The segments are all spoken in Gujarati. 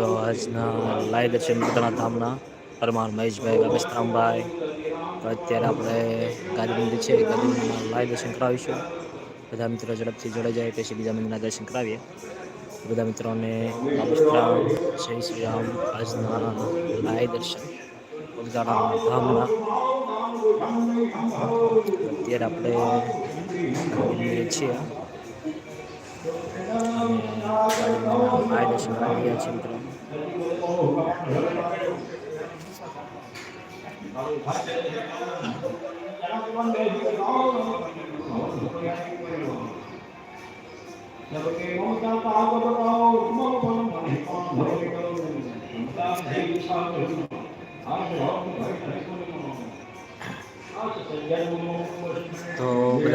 તો આજના લાઈવ દર્શન મિત્રના ધામના પરમાર મહેશભાઈ બાબસ્તરામભાઈ તો અત્યારે આપણે ગાંધી છે ગાંધી લાઈવ દર્શન કરાવીશું. બધા મિત્રો ઝડપથી જોડાઈ જાય, પછી બીજા મંદિરના દર્શન કરાવીએ. બધા મિત્રોને બાબસ્તરામ જય શ્રી રામ, આજના લાઈવ દર્શન બગદાણા ધામના. અત્યારે આપણે મંદિરે છીએ. માય દર્શન કરી રહ્યા છીએ મિત્રો. તો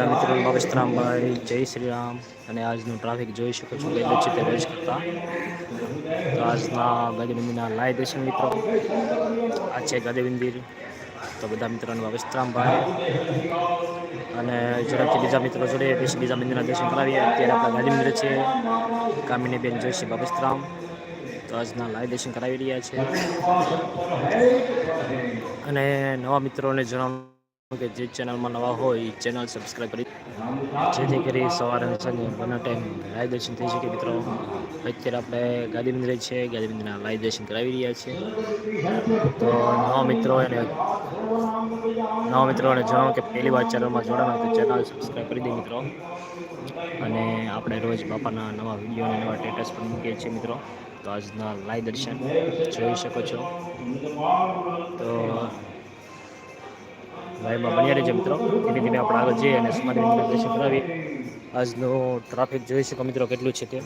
બધા મિત્રો બાબસ્તરામભાઈ જય શ્રી રામ અને આજનું ટ્રાફિક જોઈ શકો છો પહેલે છે તે રોજ કરતા. તો આજના ગાંધી મંદિરના લાય દર્શન મિત્રો. આ છે ગાંધી મંદિર. તો બધા મિત્રોને બાબસ્તરામભાઈ અને ઝડપથી બીજા મિત્રો જોડે પછી બીજા મંદિરના દર્શન કરાવીએ. અત્યારે આપણા ગાંધી છે. કામિની બેન બાબસ્તરામ તો આજના લાય દર્શન કરાવી રહ્યા છે. અને નવા મિત્રોને જણાવવાનું કે જે ચેનલમાં નવા હોય એ ચેનલ સબસ્ક્રાઈબ કરી જેથી કરી સવારે સાંજે બંને ટાઈમ લાઈવ દર્શન થઈ શકે મિત્રો. અત્યારે આપણે ગાંધી મંદિરે છે, ગાંધી મંદિરના લાઈવ દર્શન કરાવી રહ્યા છીએ તો નવા મિત્રો એને નવા મિત્રોને જણાવો કે પહેલી વાર ચેનલમાં જોડાણા તો ચેનલ સબસ્ક્રાઈબ કરી દે મિત્રો. અને આપણે રોજ બાપાના નવા વીડિયો અને નવા સ્ટેટસ પણ મૂકીએ છીએ મિત્રો. તો આજના લાઈવ દર્શન જોઈ શકો છો. તો લાઈવમાં બન્યા રહેજો મિત્રો. ધીમે ધીમે આપણે આગળ જઈએ અને સમાધિ દર્શન કરાવીએ. આજનું ટ્રાફિક જોઈ શકો મિત્રો કેટલું છે તે.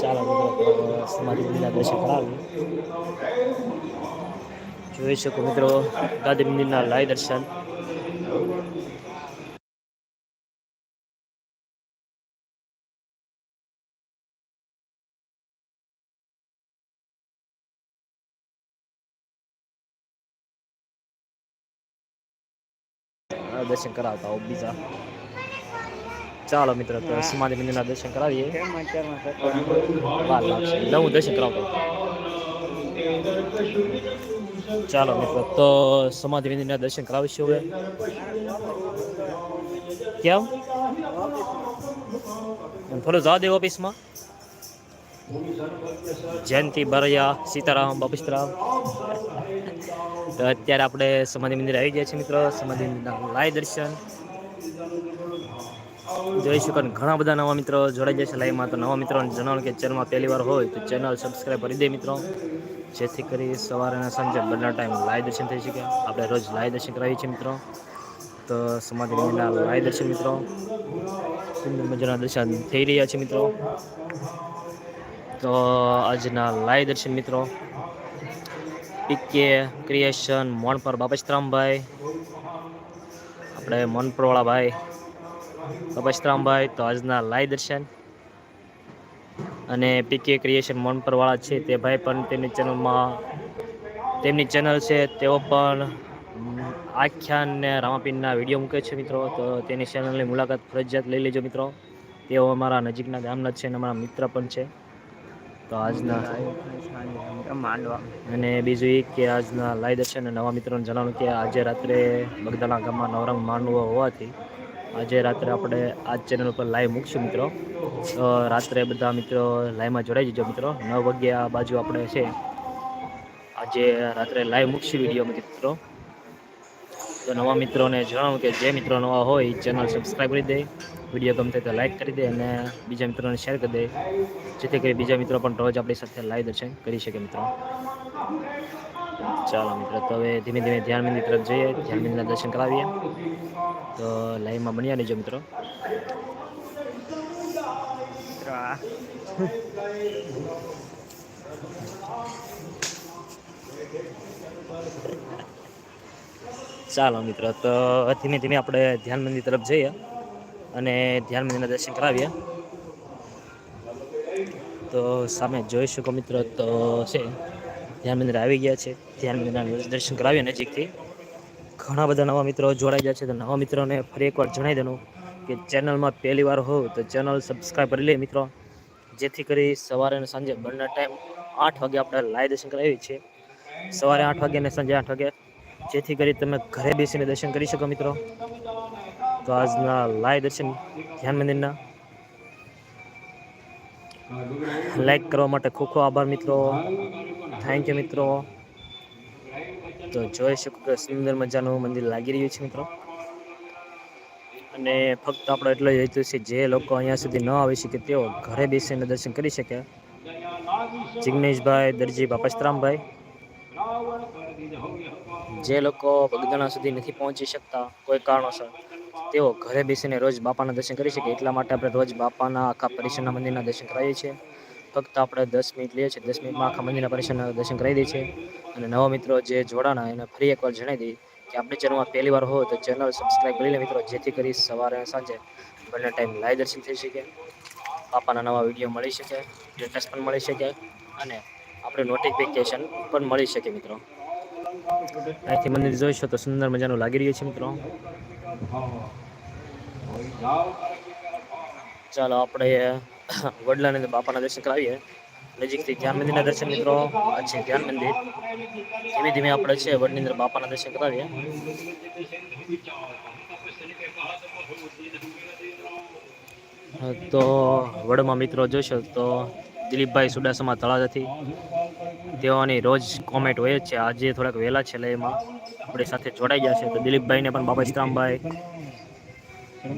ચાલો મિત્રો સમાધિ મંદિરના દર્શન જોઈ શકો મિત્રો, ગાંધી મંદિરના લાઈવ દર્શન. દર્શન કરાવતા હો બીજા. ચાલો મિત્ર તો સમાધિ મંદિરના દર્શન કરાવીએ. વાર લાગશે એટલે હું દર્શન કરાવતો ચાલો મિત્રો તો સમાધિ મંદિરના દર્શન કરાવીશું હવે. કેમ? થોડું જવા દેવો ઓફિસમાં. જયંતિ બરૈયા સીતારામ બાપુસ્તરામ તો અત્યારે આપણે સમાધિ મંદિર આવી ગયા છીએ મિત્રો. સમાધિ મંદિરના લાઈવ દર્શન જોઈ શકો ઘણા બધા નવા મિત્રો જોડાઈ જશે લાઈવમાં. તો નવા મિત્રોને જણાવો કે ચેનલમાં પહેલી વાર હોય તો ચેનલ સબસ્ક્રાઈબ કરી દે મિત્રો. જેથી કરી સવારે અને સાંજે બંને ટાઈમ લાઈવ દર્શન થઈ શકે. આપણે રોજ લાઈવ દર્શન કરાવીએ છીએ મિત્રો. તો સમાધિ મંદિરના લાઈવ દર્શન મિત્રો. સુંદર મજાના દર્શન થઈ રહ્યા છે મિત્રો. તો આજના લાઈવ દર્શન મિત્રો. પીકે ક્રિએશન મોનપર બાપસ્તરામભાઈ આપણે મોનપરવાળા ભાઈ બાપસ્તરામભાઈ તો આજના લાઈ દર્શન. અને પીકે ક્રિએશન મોનપરવાળા છે તે ભાઈ પણ તેમની ચેનલમાં, તેમની ચેનલ છે, તેઓ પણ આખ્યાન ને રામાપીનના વીડિયો મૂકે છે મિત્રો. તો તેની ચેનલની મુલાકાત ફરજિયાત લઈ લેજો મિત્રો. તેઓ અમારા નજીકના ગામના છે અને અમારા મિત્ર પણ છે. તો આજના અને બીજું એ કે આજના લાઈ દર્શન નવા મિત્રોને જણાવ્યું કે આજે રાત્રે બગદાણા ગામમાં નવરંગ માંડવો હોવાથી આજે રાત્રે આપણે આ ચેનલ ઉપર લાઈવ મૂકશું મિત્રો. તો રાત્રે બધા મિત્રો લાઈવમાં જોડાઈ જજો મિત્રો. નવ વાગ્યા બાજુ આપણે છે. આજે રાત્રે લાઈવ મૂકશું વીડિયો મિત્રો. તો નવા મિત્રોને જણાવું કે જે મિત્રો નવા હોય ચેનલ સબસ્ક્રાઈબ કરી દે. વીડિયો ગમતે તો લાઈક કરી દે અને બીજા મિત્રોને શેર કરી દે. જેથી કરી બીજા મિત્રો પણ રોજ આપણી સાથે લાઈવ દર્શન કરી શકે મિત્રો. ચાલો મિત્રો, તો હવે ધીમે ધીમે ધ્યાન મંદિર તરફ જઈએ. ધ્યાન મંદિરના દર્શન કરાવીએ. તો લાઈવમાં બન્યા રહેજો મિત્રો. ચાલો મિત્રો, તો ધીમે ધીમે આપણે ધ્યાન મંદિર તરફ જઈએ અને ધ્યાન મંદિરના દર્શન કરાવીએ. તો સામે જોઈ શકો મિત્રો, તો છે, ધ્યાન મંદિર આવી ગયા છે. ધ્યાન મંદિરના દર્શન કરાવીએ નજીકથી. ઘણા બધા નવા મિત્રો જોડાઈ ગયા છે, તો નવા મિત્રોને ફરી એકવાર જણાવી દઉં કે ચેનલમાં પહેલી વાર હોવ તો ચેનલ સબસ્ક્રાઈબ કરી લે મિત્રો. જેથી કરી સવારે અને સાંજે બંને ટાઈમ આઠ વાગે આપણે લાઈવ દર્શન કરાવીએ છીએ. સવારે આઠ વાગે અને સાંજે આઠ વાગે જેથી કરી તમે ઘરે બેસીને દર્શન કરી શકો મિત્રો. તો આજના લાઈવ દર્શન ધ્યાન મંદિરના. લાઈક કરવા માટે ખૂબ ખૂબ આભાર મિત્રો. થેન્ક યુ મિત્રો. તો જોઈ શકો કે સુંદર મજાનું મંદિર લાગી રહ્યું છે મિત્રો. અને ફક્ત આપણે એટલો જ છે જે લોકો અહીંયા સુધી ન આવી શકે તેઓ ઘરે બેસીને દર્શન કરી શકે. જિગ્નેશભાઈ, દરજી બાપસ્તરામભાઈ જે લોકો બગદાણા સુધી નથી પહોંચી શકતા, કોઈ કારણોસર, તેઓ ઘરે બેસીને રોજ બાપાના દર્શન કરી શકે. એટલા માટે આપણે રોજ બાપાના આખા પરિસરના મંદિરના દર્શન કરાવીએ છીએ. ફક્ત આપણે દસ મિનિટ લઈએ છીએ, દસ મિનિટમાં આખા મંદિરના પરિસરના દર્શન કરાવી દઈએ છીએ. અને નવા મિત્રો જે જોડાણા, એને ફરી એકવાર જણાવી દઈએ કે આપણી ચેનલમાં પહેલી વાર હોય તો ચેનલ સબસ્ક્રાઈબ કરી લે મિત્રો, જેથી કરી સવારે અને સાંજે બંને ટાઈમ લાઈવ દર્શન થઈ શકે. બાપાના નવા વીડિયો મળી શકે લેટેસ્ટ પણ મળી શકે અને આપણે નોટિફિકેશન પણ મળી શકે મિત્રો. અહીંથી મંદિર જોઈશો તો સુંદર મજાનું લાગી રહ્યું છે મિત્રો. ચાલો આપણે વડલાને બાપાના દર્શન કરાવીએ. નજીકથી ધ્યાન મંદિરના દર્શન મિત્રો. આ છે ધ્યાન મંદિર. ધીમે ધીમે આપણે છે વડની અંદર બાપાના દર્શન કરાવીએ. તો વડમાં મિત્રો જોશો તો દિલીપભાઈ સુડાસમા તળાજાથી તેઓની રોજ કોમેન્ટ હોય જ છે. આજે થોડાક વહેલા છે એટલે આપણી સાથે જોડાઈ ગયા છે. તો દિલીપભાઈને પણ બાબા શ્રામભાઈ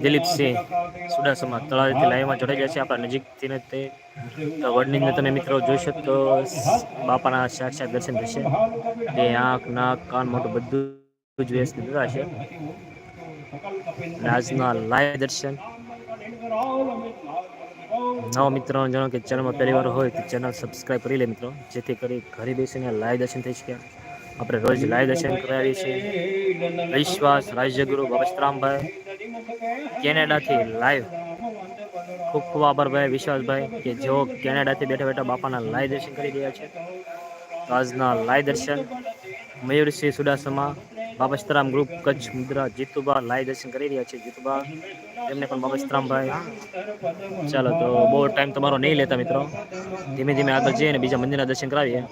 દિલીપસિંહ સુડાસમા તળાવથી લાઈવમાં જોડાઈ ગયા છે. આપણા નજીકથી ને તે વડની તમે મિત્રો જોશો તો બાપાના સાક્ષાત દર્શન થશે. તે આંખ, નાક, કાન મોટું બધું જ વ્યસ્ત છે રાજના લાઈવ દર્શન નવા મિત્રો, જાણો કે ચેનલમાં પહેલી વાર હોય તો ચેનલ સબસ્ક્રાઈબ કરી લે મિત્રો. જેથી કરી ઘરે બેસીને લાઈવ દર્શન થઈ શકે. આપણે રોજ લાઈવ દર્શન કરાવીએ છીએ. વિશ્વાસ રાજ્યગુરુ બાબસ્તરામભાઈ કેનેડાથી લાઈવ. ખૂબ ખૂબ આભારભાઈ વિશ્વાસભાઈ, કે જેઓ કેનેડાથી બેઠા બેઠા બાપાના લાઈવ દર્શન કરી રહ્યા છે. આજના લાઈવ દર્શન મયુરસિંહ સુડાસમા બાબસ્તરામ ગ્રુપ, કચ્છ મુદ્રા જીતુબા લાઈવ દર્શન કરી રહ્યા છે. જીતુબા તેમને પણ બાબસ્તરામભાઈ ચાલો, તો બહુ ટાઈમ તમારો નહીં લેતા મિત્રો. ધીમે ધીમે આગળ જઈએ ને બીજા મંદિરના દર્શન કરાવીએ.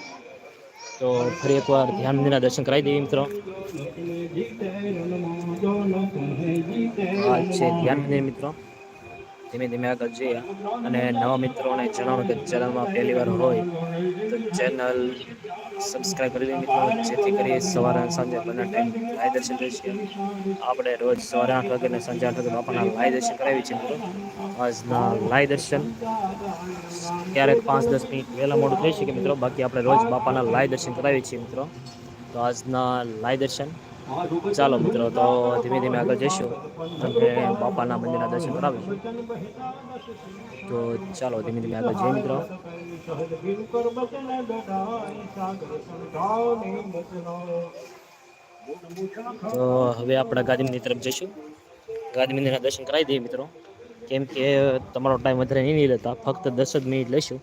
તો ફરી એકવાર ધ્યાન મંદિરના દર્શન કરાવી દઈએ મિત્રો. આ છે ધ્યાન મંદિર મિત્રો. ધીમે ધીમે આગળ જઈએ. અને નવા મિત્રોને જણાવો કે ચેનલમાં પહેલી વાર હોય તો ચેનલ સબસ્ક્રાઈબ કરી દઈએ મિત્રો. જેથી કરી સવારે સાંજે બંને ટાઈમ લાઈવ દર્શન થઈ છે આપણે રોજ સવારે આઠ વાગે અને સાંજે આઠ વાગે બાપાના લાઈવ દર્શન કરાવી છે મિત્રો. આજના લાઈવ દર્શન ક્યારેક પાંચ દસ મિનિટ વહેલા મોડું થઈ શકે મિત્રો. બાકી આપણે રોજ બાપાના લાઈવ દર્શન કરાવીએ છીએ મિત્રો. તો આજના લાઈવ દર્શન ચાલો મિત્રો, તો ધીમે ધીમે આગળ જઈશું. તમને બાપાના મંદિરના દર્શન કરાવીશું. તો ચાલો ધીમે ધીમે આગળ જઈએ મિત્રો. તો હવે આપણે ગાંધી તરફ જઈશું. ગાંધી મંદિરના દર્શન કરાવી દઈએ મિત્રો. કેમ કે તમારો ટાઈમ વધારે નહીં લેતા. ફક્ત દસ જ મિનિટ લઈશું.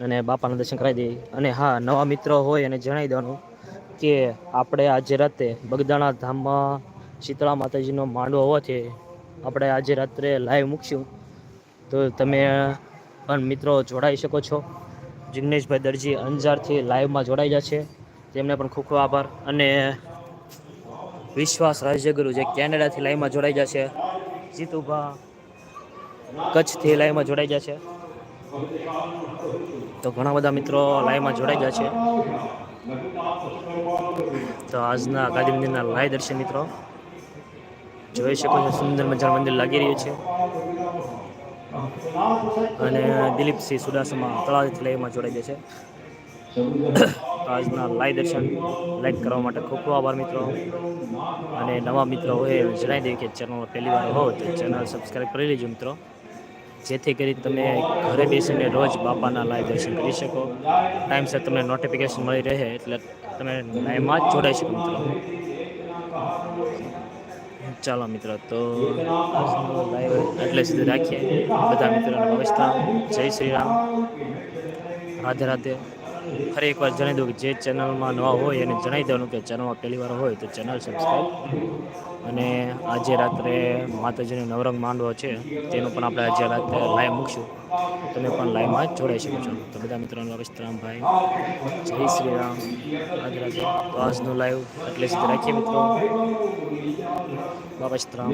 અને બાપાના દર્શન કરાવી દઈએ. અને હા, નવા મિત્રો હોય અને જણાવી દેવાનું. કે આપણે આજે રાતે બગદાણા ધામમાં શીતળા માતાજીનો માંડવો હોવાથી આપણે આજે રાત્રે લાઈવ મૂકશું. તો તમે પણ મિત્રો જોડાઈ શકો છો. જિગ્નેશભાઈ દરજી અંજારથી લાઈવમાં જોડાઈ જશે તેમને પણ ખૂબ ખૂબ આભાર. અને વિશ્વાસ રાજ્યગુરુ જે કેનેડાથી લાઈવમાં જોડાઈ જશે જીતુભા કચ્છથી લાઈવમાં જોડાઈ જશે તો ઘણા બધા મિત્રો લાઈવમાં જોડાઈ છે. તો આજના ગાંધી મંદિરના લાય દર્શન મિત્રો. જોઈ શકો છો સુંદર મજાનું મંદિર લાગી રહ્યું છે. અને દિલીપસિંહ સુડાસમાં તળાવથી લાઈવમાં જોડાઈ ગયા છે આજના લાય દર્શન લાઈક કરવા માટે ખૂબ ખૂબ આભાર મિત્રો. અને નવા મિત્રો હોય જણાવી દઈએ કે ચેનલ પહેલી વાર હો તો ચેનલ સબસ્ક્રાઈબ કરી લેજો મિત્રો. જેથી કરી તમે ઘરે બેસીને રોજ બાપાના લાઈવ દર્શન કરી શકો. ટાઈમસર તમને નોટિફિકેશન મળી રહે એટલે તમે લાઈવમાં જ જોડાઈ શકો મિત્રો. ચાલો મિત્રો, તો એટલે સુધી રાખીએ. બધા મિત્રોને નમસ્કાર. જય શ્રી રામ. રાધે રાધે. ફરી એકવાર જણાવી દઉં કે જે ચેનલમાં નવા હોય એને જણાવી દેવાનું કે ચેનલમાં પહેલી વાર હોય તો ચેનલ સબસ્ક્રાઈબ અને આજે રાત્રે માતાજીનો નવરંગ માંડવો છે, તેનું પણ આપણે આજે રાત્રે લાઈવ મૂકશું. તમે પણ લાઈવમાં જોડાઈ શકો છો. તો બધા મિત્રોનો અવસ્થરામભાઈ જય શ્રી રામ. રાધે રાત્રે તો આજનું લાઈવ એટલે સુધી રાખીએ મિત્રો. બાબા શ્રીરામ